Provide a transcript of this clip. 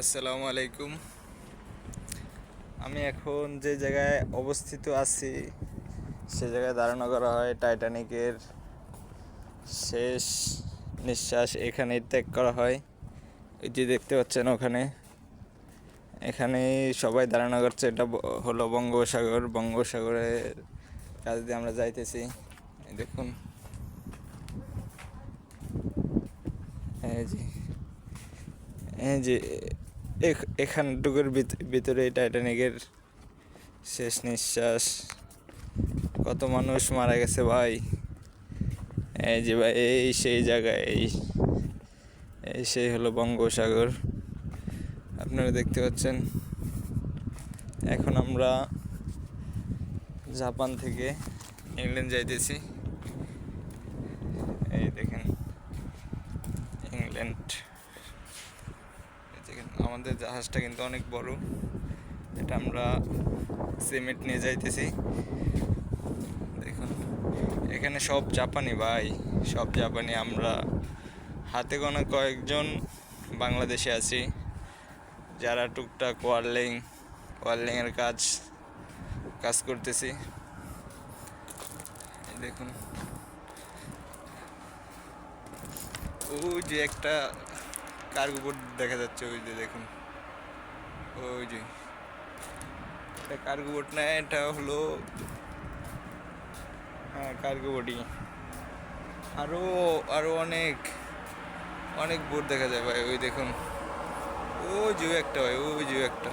আসসালামু আলাইকুম। আমি এখন যে জায়গায় অবস্থিত আছি, সে জায়গায় দাঁড়ানো করা হয় টাইটানিকের শেষ নিঃশ্বাস এখানেই ত্যাগ করা হয়। এই যে দেখতে পাচ্ছেন ওখানে এখানে সবাই দাঁড়ানো করছে এটা হলো বঙ্গোপসাগর। বঙ্গোপসাগরের কাছ দিয়ে আমরা যাইতেছি। দেখুন। এই যে এই যে এখানটুকুর ভিত- ভিতরে টাইটানিকের শেষ নিঃশ্বাস। কত মানুষ মারা গেছে ভাই। এই যে ভাই, এই সেই জায়গায়, এই এই সেই হলো বঙ্গোপসাগর। আপনারা দেখতে পাচ্ছেন, এখন আমরা জাপান থেকে ইংল্যান্ড যাইতেছি। এই দেখেন, ইংল্যান্ড। আমাদের জাহাজটা কিন্তু অনেক বড়। এটা আমরা সিমেন্ট নিয়ে যাইতেছি। দেখুন, এখানে সব জাপানি ভাই, সব জাপানি। আমরা হাতে গোনা কয়েকজন বাংলাদেশে আছি, যারা টুকটাক ওয়ারলিং, ওয়ারলিংয়ের কাজ কাজ করতেছি। দেখুন ও যে একটা কার্গো বোট দেখা যাচ্ছে? ওই যে দেখুন। ওই যে। এটা কার্গো বোট না, এটা হলো হ্যাঁ কার্গো বোটই আরও আরও অনেক অনেক বোট দেখা যায় ভাই, ওই দেখুন। ও যে একটা ভাই, ওই যে একটা।